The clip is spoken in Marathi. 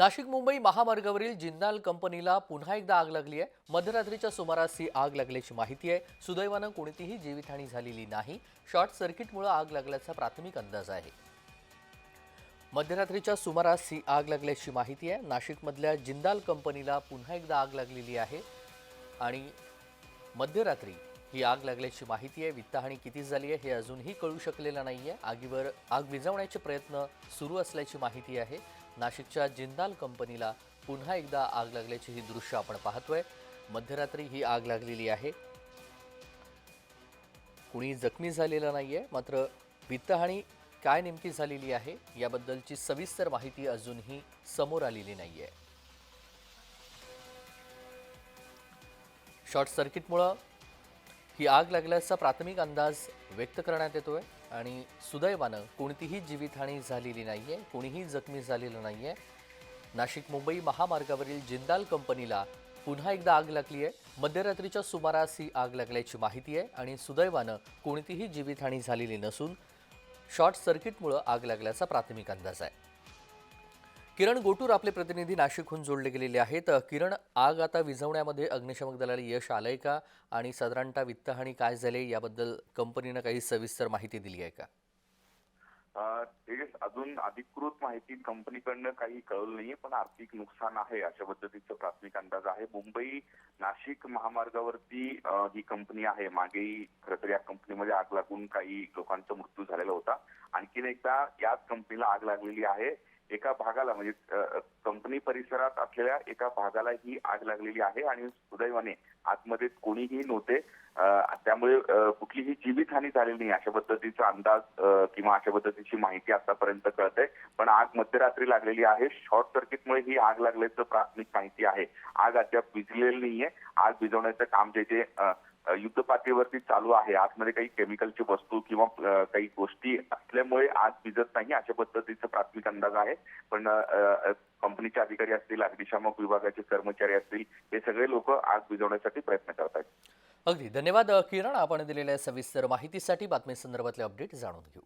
नाशिक मुंबई महामार्गावरील जिंदाल कंपनीला पुन्हा एकदा आग लागली आहे. मध्यरात्रीच्या सुमारास ही आग लागल्याची माहिती आहे. सुदैवानं कोणतीही जीवितहानी झालेली नाही. शॉर्ट सर्किटमुळे आग लागल्याचा प्राथमिक अंदाज आहे. मध्यरात्रीच्या सुमारास ही आग लागल्याची माहिती आहे. नाशिकमधल्या जिंदाल कंपनीला पुन्हा एकदा आग लागलेली आहे. आणि मध्यरात्री ही आग लागल्याची माहिती आहे. वित्तहानी किती झाली आहे हे अजूनही कळू शकलेलं नाही आहे आगीवर आग विझवण्याचे प्रयत्न सुरू असल्याची माहिती आहे. नाशिकच्या जिंदाल कंपनीला पुन्हा एकदा आग लागल्याची ही दृश्य आपण पाहतोय. मध्यरात्री ही आग लागलेली आहे. कुणी जखमी झालेलं नाही आहे मात्र वित्तहानी काय नेमकी झालेली आहे याबद्दलची सविस्तर माहिती अजूनही समोर आलेली नाही आहे शॉर्ट सर्किटमुळं ही आग लागल्याचा प्राथमिक अंदाज व्यक्त करण्यात येतो आहे आणि सुदैवानं कोणतीही जीवितहानी झालेली नाही आहे कोणीही जखमी झालेलं नाही आहे नाशिक मुंबई महामार्गावरील जिंदाल कंपनीला पुन्हा एकदा आग लागली आहे मध्यरात्रीच्या सुमारास ही आग लागल्याची माहिती आहे आणि सुदैवानं कोणतीही जीवितहानी झालेली नसून शॉर्ट सर्किटमुळं आग लागल्याचा प्राथमिक अंदाज आहे. किरण गोटूर आपले प्रतिनिधी नाशिकहून जोडले गेलेले आहेत. किरण आग आता विझवण्यामध्ये अग्निशमक दलाला यश आलंय का? आणि साधारणतः वित्तहानी काय झाले? याबद्दल कंपनीनं काही सविस्तर माहिती दिली आहे का? अ, तेजस अजून अधिकृत माहिती कंपनीकडनं काही कळवलं नाहीये पण आर्थिक नुकसान आहे अशा पद्धतीचा प्राथमिक अंदाज आहे. मुंबई नाशिक महामार्गावरती ही कंपनी आहे. मागेही खरंतर या कंपनीमध्ये आग लागून काही लोकांचा मृत्यू झालेला होता. आणखीन एकदा याच कंपनीला आग लागलेली आहे. एका भागाला म्हणजे कंपनी परिसरात असलेल्या एका भागाला ही आग लागलेली आहे आणि सुदैवाने आतमध्ये कोणीही नव्हते. त्यामुळे कुठलीही जीवितहानी झालेली नाही. अशा पद्धतीचा अंदाज किंवा अशा पद्धतीची माहिती आतापर्यंत कळते पण आग मध्यरात्री लागलेली आहे. शॉर्ट सर्किटमुळे ही आग लागल्याचं प्राथमिक माहिती आहे. आग अद्याप विझलेली नाहीये. आग विझवण्याचं काम जे जे युद्ध पातळीवरती चालू आहे. आतमध्ये काही केमिकलची वस्तू किंवा काही गोष्टी असल्यामुळे आज भिजत नाही अशा पद्धतीचा प्राथमिक अंदाज आहे. पण कंपनीचे अधिकारी असतील अग्निशामक विभागाचे कर्मचारी असतील हे सगळे लोक आग भिजवण्यासाठी प्रयत्न करत आहेत. अगदी. धन्यवाद किरण. आपण दिलेल्या सविस्तर माहितीसाठी बातमी संदर्भातले अपडेट जाणून घेऊ.